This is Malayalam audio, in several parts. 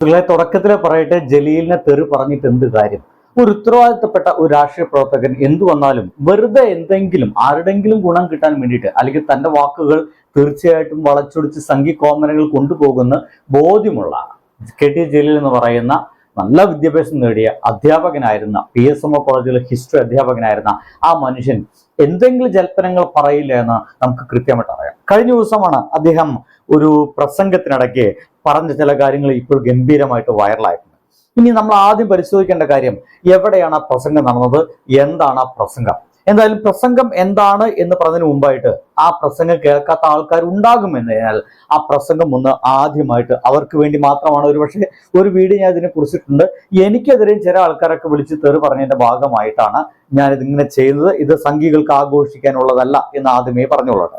സുഹൃത്തുക്കളെ തുടക്കത്തിലെ പറയട്ടെ ജലീലിനെ തെറി പറഞ്ഞിട്ട് എന്ത് കാര്യം? ഒരു ഉത്തരവാദിത്തപ്പെട്ട ഒരു രാഷ്ട്രീയ പ്രവർത്തകൻ എന്തു വന്നാലും വെറുതെ എന്തെങ്കിലും ആരുടെങ്കിലും ഗുണം കിട്ടാൻ വേണ്ടിയിട്ട് അല്ലെങ്കിൽ തന്റെ വാക്കുകൾ തീർച്ചയായിട്ടും വളച്ചൊടിച്ച് സംഘി കോമനകൾ കൊണ്ടുപോകുന്ന ബോധ്യമുള്ള കെ ടി ജലീൽ എന്ന് പറയുന്ന നല്ല വിദ്യാഭ്യാസം നേടിയ അധ്യാപകനായിരുന്ന പി എസ് എം ഒ കോളേജിലെ ഹിസ്റ്ററി അധ്യാപകനായിരുന്ന ആ മനുഷ്യൻ എന്തെങ്കിലും ജൽപ്പനങ്ങൾ പറയില്ല എന്ന് നമുക്ക് കൃത്യമായിട്ട് അറിയാം. കഴിഞ്ഞ ദിവസമാണ് അദ്ദേഹം ഒരു പ്രസംഗത്തിനിടയ്ക്ക് പറഞ്ഞ ചില കാര്യങ്ങൾ ഇപ്പോൾ ഗംഭീരമായിട്ട് വൈറലായിട്ടുണ്ട്. ഇനി നമ്മൾ ആദ്യം പരിശോധിക്കേണ്ട കാര്യം എവിടെയാണ് ആ പ്രസംഗം നടന്നത്? എന്താണ് ആ പ്രസംഗം? എന്തായാലും പ്രസംഗം എന്താണ് എന്ന് പറഞ്ഞതിന് മുമ്പായിട്ട് ആ പ്രസംഗം കേൾക്കാത്ത ആൾക്കാർ ഉണ്ടാകും എന്നതിനാൽ ആ പ്രസംഗം ഒന്ന് ആദ്യമായിട്ട് അവർക്ക് വേണ്ടി മാത്രമാണ്. ഒരു പക്ഷേ ഒരു വീഡിയോ ഞാൻ ഇതിനെ കുറിച്ചിട്ടുണ്ട്. എനിക്കെതിരെയും ചില ആൾക്കാരൊക്കെ വിളിച്ച് തെറി പറഞ്ഞതിന്റെ ഭാഗമായിട്ടാണ് ഞാൻ ഇതിങ്ങനെ ചെയ്യുന്നത്. ഇത് സംഘികൾക്ക് ആഘോഷിക്കാനുള്ളതല്ല എന്ന് ആദ്യമേ പറഞ്ഞുള്ളത്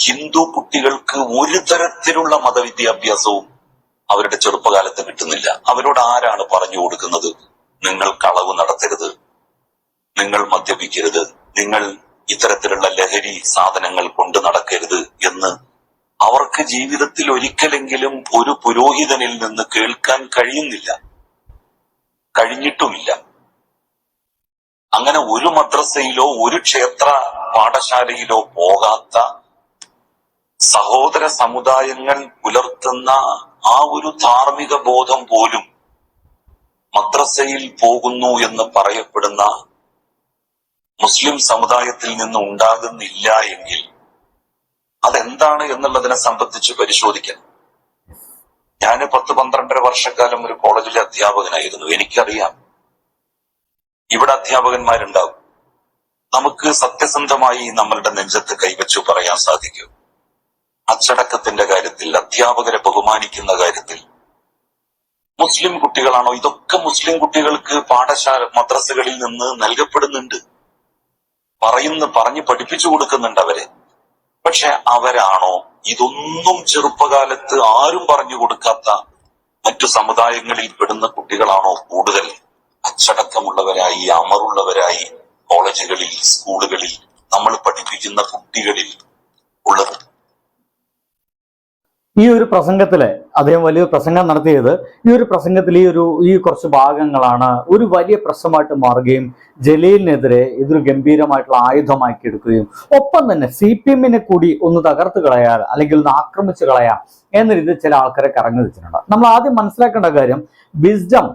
ഹിന്ദു കുട്ടികൾക്ക് ഒരു തരത്തിലുള്ള മതവിദ്യാഭ്യാസവും അവരുടെ ചെറുപ്പകാലത്ത് കിട്ടുന്നില്ല. അവരോട് ആരാണ് പറഞ്ഞു കൊടുക്കുന്നത്? നിങ്ങൾ കളവ് നടത്തരുത്. നിങ്ങൾ മദ്യപിക്കരുത്. നിങ്ങൾ ഇത്തരത്തിലുള്ള ലഹരി സാധനങ്ങൾ കൊണ്ട് നടക്കരുത് എന്ന് അവർക്ക് ജീവിതത്തിൽ ഒരിക്കലെങ്കിലും ഒരു പുരോഹിതനിൽ നിന്ന് കേൾക്കാൻ കഴിയുന്നില്ല. കഴിഞ്ഞിട്ടുമില്ല. അങ്ങനെ ഒരു മദ്രസയിലോ ഒരു ക്ഷേത്ര പാഠശാലയിലോ പോകാത്ത സഹോദര സമുദായങ്ങൾ പുലർത്തുന്ന ആ ഒരു ധാർമ്മിക ബോധം പോലും മദ്രസയിൽ പോകുന്നു എന്ന് പറയപ്പെടുന്ന മുസ്ലിം സമുദായത്തിൽ നിന്ന് ഉണ്ടാകുന്നില്ല എങ്കിൽ അതെന്താണ് എന്നുള്ളതിനെ സംബന്ധിച്ച് പരിശോധിക്കണം. ഞാൻ പത്ത് പന്ത്രണ്ടര വർഷക്കാലം ഒരു കോളേജിലെ അധ്യാപകനായിരുന്നു. എനിക്കറിയാം. ഇവിടെ അധ്യാപകന്മാരുണ്ടാവും നമുക്ക് സത്യസന്ധമായി നമ്മളുടെ നെഞ്ചത്ത് കൈവച്ചു പറയാൻ സാധിക്കും. അച്ചടക്കത്തിന്റെ കാര്യത്തിൽ അധ്യാപകരെ ബഹുമാനിക്കുന്ന കാര്യത്തിൽ. മുസ്ലിം കുട്ടികളാണോ? ഇതൊക്കെ മുസ്ലിം കുട്ടികൾക്ക് പാഠശാല മദ്രസകളിൽ നിന്ന് നൽകപ്പെടുന്നുണ്ട്. പറയുന്ന പറഞ്ഞ് പഠിപ്പിച്ചു കൊടുക്കുന്നുണ്ട് അവരെ. പക്ഷെ അവരാണോ? ഇതൊന്നും ചെറുപ്പകാലത്ത് ആരും പറഞ്ഞു കൊടുക്കാത്ത മറ്റു സമുദായങ്ങളിൽ പെടുന്ന കുട്ടികളാണോ കൂടുതൽ? അച്ചടക്കമുള്ളവരായി അമറുള്ളവരായി കോളേജുകളിൽ സ്കൂളുകളിൽ നമ്മൾ പഠിപ്പിക്കുന്ന കുട്ടികളിൽ ഉള്ളത്. ഈ ഒരു പ്രസംഗത്തിൽ അദ്ദേഹം വലിയ പ്രസംഗം നടത്തിയത് ഈ ഒരു പ്രസംഗത്തിൽ ഈ ഒരു ഈ കുറച്ച് ഭാഗങ്ങളാണ് ഒരു വലിയ പ്രശ്നമായിട്ട് മാറുകയും ജലീലിനെതിരെ ഇതൊരു ഗംഭീരമായിട്ടുള്ള ആയുധമാക്കി എടുക്കുകയും ഒപ്പം തന്നെ സി പി എമ്മിനെ കൂടി ഒന്ന് തകർത്ത് കളയാൽ അല്ലെങ്കിൽ ഒന്ന് ആക്രമിച്ച് കളയാം എന്ന രീതിയിൽ ചില ആൾക്കാരെ കറങ്ങി വെച്ചിട്ടുണ്ട്. നമ്മൾ ആദ്യം മനസ്സിലാക്കേണ്ട കാര്യം വിസ്ഡം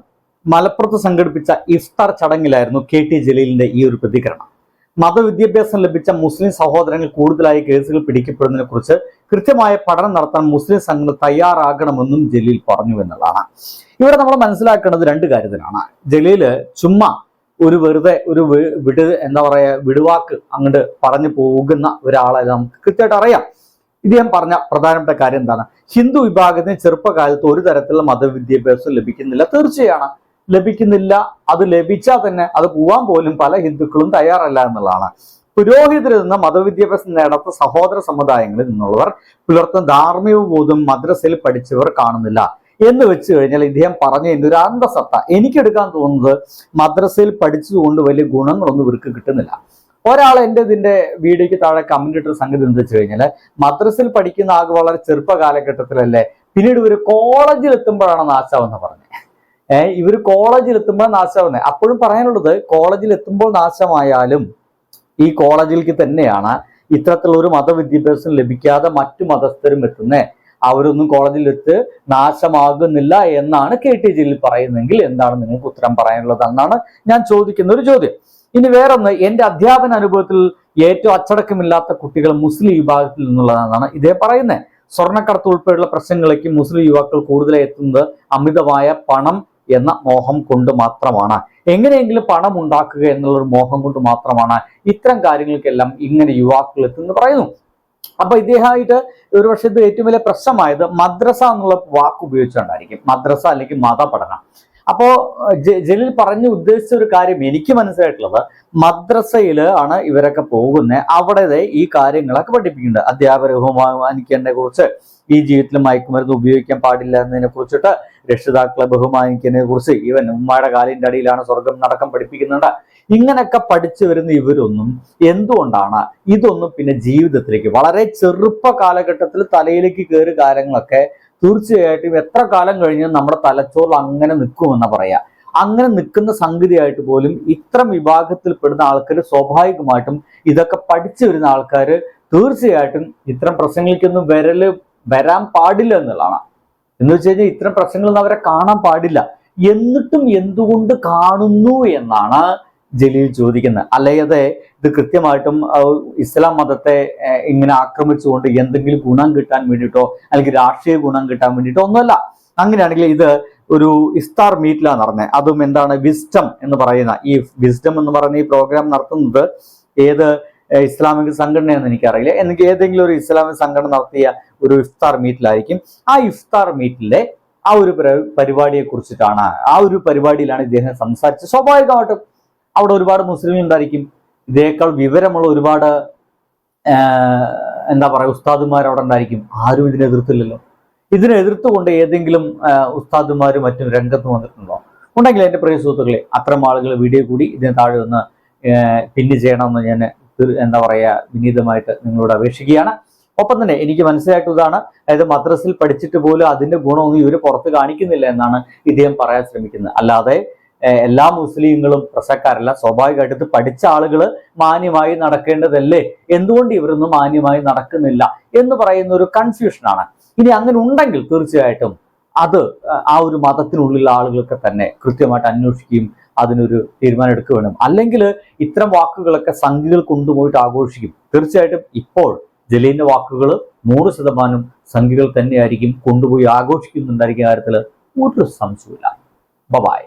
മലപ്പുറത്ത് സംഘടിപ്പിച്ച ഇഫ്താർ ചടങ്ങിലായിരുന്നു കെ ടി ജലീലിന്റെ ഈ ഒരു പ്രതികരണം. മതവിദ്യാഭ്യാസം ലഭിച്ച മുസ്ലിം സഹോദരങ്ങൾ കൂടുതലായി കേസുകൾ പിടിക്കപ്പെടുന്നതിനെ കുറിച്ച് കൃത്യമായ പഠനം നടത്താൻ മുസ്ലിം സംഘങ്ങൾ തയ്യാറാകണമെന്നും ജലീൽ പറഞ്ഞു എന്നുള്ളതാണ്. ഇവിടെ നമ്മൾ മനസ്സിലാക്കേണ്ടത് രണ്ട് കാര്യത്തിലാണ് ജലീൽ ചുമ്മാ ഒരു വെറുതെ ഒരു വിട് എന്താ പറയുക വിടുവാക്ക് അങ്ങോട്ട് പറഞ്ഞു പോകുന്ന ഒരാളെ നമുക്ക് കൃത്യമായിട്ട് അറിയാം. ഇദ്ദേഹം പറഞ്ഞ പ്രധാനപ്പെട്ട കാര്യം എന്താണ്? ഹിന്ദു വിഭാഗത്തിന് ചെറുപ്പകാലത്ത് ഒരു തരത്തിലുള്ള മതവിദ്യാഭ്യാസം ലഭിക്കുന്നില്ല. തീർച്ചയാണ്. ലഭിക്കുന്നില്ല. അത് ലഭിച്ചാൽ തന്നെ അത് പോവാൻ പോലും പല ഹിന്ദുക്കളും തയ്യാറല്ല എന്നുള്ളതാണ്. പുരോഹിതരിൽ നിന്ന് മതവിദ്യാഭ്യാസം നേടാത്ത സഹോദര സമുദായങ്ങളിൽ നിന്നുള്ളവർ പുലർത്തുന്ന ധാർമ്മിക ബോധം മദ്രസയിൽ പഠിച്ചവർ കാണുന്നില്ല. എന്ന് വെച്ച് കഴിഞ്ഞാൽ ഇദ്ദേഹം പറഞ്ഞതിന്റെ ഒരു അന്തസത്ത. എനിക്കെടുക്കാൻ തോന്നുന്നത് മദ്രസയിൽ പഠിച്ചതുകൊണ്ട് വലിയ ഗുണങ്ങളൊന്നും ഇവർക്ക് കിട്ടുന്നില്ല. ഒരാൾ എന്റെ ഇതിന്റെ വീഡിയോയ്ക്ക് താഴെ കമന്റ് ഇട്ടൊരു സംഗതി എന്താ വെച്ച് കഴിഞ്ഞാൽ മദ്രസയിൽ പഠിക്കുന്ന ആകെ വളരെ ചെറുപ്പ കാലഘട്ടത്തിലല്ലേ പിന്നീട് ഒരു കോളേജിൽ എത്തുമ്പോഴാണ് നാശാവെന്ന് പറഞ്ഞത്. ഏഹ് ഇവർ കോളേജിൽ എത്തുമ്പോൾ നാശമാവുന്നത് അപ്പോഴും പറയാനുള്ളത് കോളേജിൽ എത്തുമ്പോൾ നാശമായാലും ഈ കോളേജിലേക്ക് തന്നെയാണ് ഇത്തരത്തിലുള്ള ഒരു മതവിദ്യാഭ്യാസം ലഭിക്കാതെ മറ്റു മതസ്ഥരും എത്തുന്നത് അവരൊന്നും കോളേജിൽ എത്ത് നാശമാകുന്നില്ല എന്നാണ് കെ ടി ജിയിൽ പറയുന്നെങ്കിൽ എന്താണ് നിങ്ങൾക്ക് ഉത്തരം പറയാനുള്ളതെന്നാണ് ഞാൻ ചോദിക്കുന്ന ഒരു ചോദ്യം. ഇനി വേറൊന്ന് എന്റെ അധ്യാപന അനുഭവത്തിൽ ഏറ്റവും അച്ചടക്കമില്ലാത്ത കുട്ടികൾ മുസ്ലിം വിഭാഗത്തിൽ നിന്നുള്ളതാണ് ഇതേ പറയുന്നത് സ്വർണക്കടത്ത് ഉൾപ്പെടെയുള്ള പ്രശ്നങ്ങളിലേക്ക് മുസ്ലിം യുവാക്കൾ കൂടുതലായി എത്തുന്നത് അമിതമായ പണം എന്ന മോഹം കൊണ്ട് മാത്രമാണ്. എങ്ങനെയെങ്കിലും പണം ഉണ്ടാക്കുക എന്നുള്ള ഒരു മോഹം കൊണ്ട് മാത്രമാണ് ഇത്തരം കാര്യങ്ങൾക്കെല്ലാം ഇങ്ങനെ യുവാക്കൾ എത്തുന്നു പറയുന്നു. അപ്പൊ ഇദ്ദേഹമായിട്ട് ഒരു പക്ഷേ ഇത് ഏറ്റവും വലിയ പ്രശ്നമായത് മദ്രസ എന്നുള്ള വാക്ക് ഉപയോഗിച്ചുകൊണ്ടായിരിക്കും. മദ്രസ അല്ലെങ്കിൽ മതപഠനം. അപ്പോ ജലീൽ പറഞ്ഞു ഉദ്ദേശിച്ച ഒരു കാര്യം എനിക്ക് മനസ്സിലായിട്ടുള്ളത്. മദ്രസയിൽ ആണ് ഇവരൊക്കെ പോകുന്നത് അവിടെ ഈ കാര്യങ്ങളൊക്കെ പഠിപ്പിക്കുന്നുണ്ട്. ബഹുമാനിക്കേണ്ടതിനെ കുറിച്ച് ഈ ജീവിതത്തിൽ മയക്കുമരുന്ന് ഉപയോഗിക്കാൻ പാടില്ല എന്നതിനെ കുറിച്ചിട്ട് രക്ഷിതാക്കളെ ബഹുമാനിക്കുന്നതിനെ കുറിച്ച് ഇവൻ ഉമ്മയുടെ കാലിന്റെ അടിയിലാണ് സ്വർഗം നടക്കം പഠിപ്പിക്കുന്നുണ്ട്. ഇങ്ങനെയൊക്കെ പഠിച്ചു വരുന്ന ഇവരൊന്നും എന്തുകൊണ്ടാണ് ഇതൊന്നും പിന്നെ ജീവിതത്തിലേക്ക് വളരെ ചെറുപ്പ കാലഘട്ടത്തിൽ തലയിലേക്ക് കയറി കാര്യങ്ങളൊക്കെ തീർച്ചയായിട്ടും എത്ര കാലം കഴിഞ്ഞ് നമ്മുടെ തലച്ചോറിൽ അങ്ങനെ നിൽക്കുമെന്നാ പറയാ. അങ്ങനെ നിൽക്കുന്ന സംഗതിയായിട്ട് പോലും ഇത്തരം വിഭാഗത്തിൽപ്പെടുന്ന ആൾക്കാർ സ്വാഭാവികമായിട്ടും ഇതൊക്കെ പഠിച്ചു വരുന്ന ആൾക്കാർ തീർച്ചയായിട്ടും ഇത്തരം പ്രശ്നങ്ങൾക്കൊന്നും വരൽ വരാൻ പാടില്ല എന്നുള്ളതാണ്. എന്ന് വെച്ച് കഴിഞ്ഞാൽ ഇത്തരം പ്രശ്നങ്ങളൊന്നും അവരെ കാണാൻ പാടില്ല. എന്നിട്ടും എന്തുകൊണ്ട് കാണുന്നു എന്നാണ് ജലീൽ ചോദിക്കുന്നത് അല്ലാതെ ഇത് കൃത്യമായിട്ടും ഇസ്ലാം മതത്തെ ഇങ്ങനെ ആക്രമിച്ചുകൊണ്ട് എന്തെങ്കിലും ഗുണം കിട്ടാൻ വേണ്ടിയിട്ടോ അല്ലെങ്കിൽ രാഷ്ട്രീയ ഗുണം കിട്ടാൻ വേണ്ടിയിട്ടോ ഒന്നുമല്ല. അങ്ങനെയാണെങ്കിൽ ഇത് ഒരു ഇഫ്താർ മീറ്റിലാണ് നടന്നത് അതും എന്താണ് വിസ്റ്റം എന്ന് പറയുന്ന ഈ വിസ്റ്റം എന്ന് പറയുന്ന ഈ പ്രോഗ്രാം നടത്തുന്നത് ഏത് ഇസ്ലാമിക സംഘടനയെന്ന് എനിക്കറിയില്ല. എനിക്ക് ഏതെങ്കിലും ഒരു ഇസ്ലാമിക സംഘടന നടത്തിയ ഒരു ഇഫ്താർ മീറ്റിലായിരിക്കും. ആ ഇഫ്താർ മീറ്റിലെ ആ ഒരു പ്ര- പരിപാടിയെ കുറിച്ചിട്ടാണ് ആ ഒരു പരിപാടിയിലാണ് ഇദ്ദേഹം സംസാരിച്ചത്. സ്വാഭാവികമായിട്ടും അവിടെ ഒരുപാട് മുസ്ലിം ഉണ്ടായിരിക്കും. ഇതേക്കാൾ വിവരമുള്ള ഒരുപാട് എന്താ പറയുക ഉസ്താദുമാർ അവിടെ ഉണ്ടായിരിക്കും. ആരും ഇതിനെ എതിർത്തില്ലല്ലോ. ഇതിനെ എതിർത്തുകൊണ്ട് ഏതെങ്കിലും ഉസ്താദുമാരും മറ്റും രംഗത്ത് വന്നിട്ടുണ്ടോ? ഉണ്ടെങ്കിൽ എന്റെ പ്രിയ സുഹൃത്തുക്കളെ അത്തരം ആളുകൾ വീഡിയോ കൂടി ഇതിനെ താഴെ ഒന്ന് പിന്ന് ചെയ്യണമെന്ന് ഞാൻ എന്താ പറയുക വിനീതമായിട്ട് നിങ്ങളോട് അപേക്ഷിക്കുകയാണ്. ഒപ്പം തന്നെ എനിക്ക് മനസ്സിലാക്കിയതാണ് അതായത് മദ്രസിൽ പഠിച്ചിട്ട് പോലും അതിന്റെ ഗുണമൊന്നും ഇവർ പുറത്ത് കാണിക്കുന്നില്ല എന്നാണ് ഇദ്ദേഹം പറയാൻ ശ്രമിക്കുന്നത്. അല്ലാതെ എല്ലാ മുസ്ലിങ്ങളും പ്രസക്കാരല്ല സ്വാഭാവികമായിട്ട് പഠിച്ച ആളുകൾ മാന്യമായി നടക്കേണ്ടതല്ലേ? എന്തുകൊണ്ട് ഇവരൊന്നും മാന്യമായി നടക്കുന്നില്ല എന്ന് പറയുന്ന ഒരു കൺഫ്യൂഷനാണ് ഇനി അങ്ങനെ ഉണ്ടെങ്കിൽ തീർച്ചയായിട്ടും അത് ആ ഒരു മതത്തിനുള്ളിലുള്ള ആളുകളൊക്കെ തന്നെ കൃത്യമായിട്ട് അന്വേഷിക്കുകയും അതിനൊരു തീരുമാനം എടുക്കുക വേണം. അല്ലെങ്കിൽ ഇത്തരം വാക്കുകളൊക്കെ സംഘികൾ കൊണ്ടുപോയിട്ട് ആഘോഷിക്കും. തീർച്ചയായിട്ടും ഇപ്പോൾ ജലീലിന്റെ വാക്കുകൾ നൂറ് ശതമാനം സംഘികൾ തന്നെയായിരിക്കും കൊണ്ടുപോയി ആഘോഷിക്കുന്നുണ്ടായിരിക്കും കാര്യത്തിൽ ഒരു സംശയമില്ല ബബായ്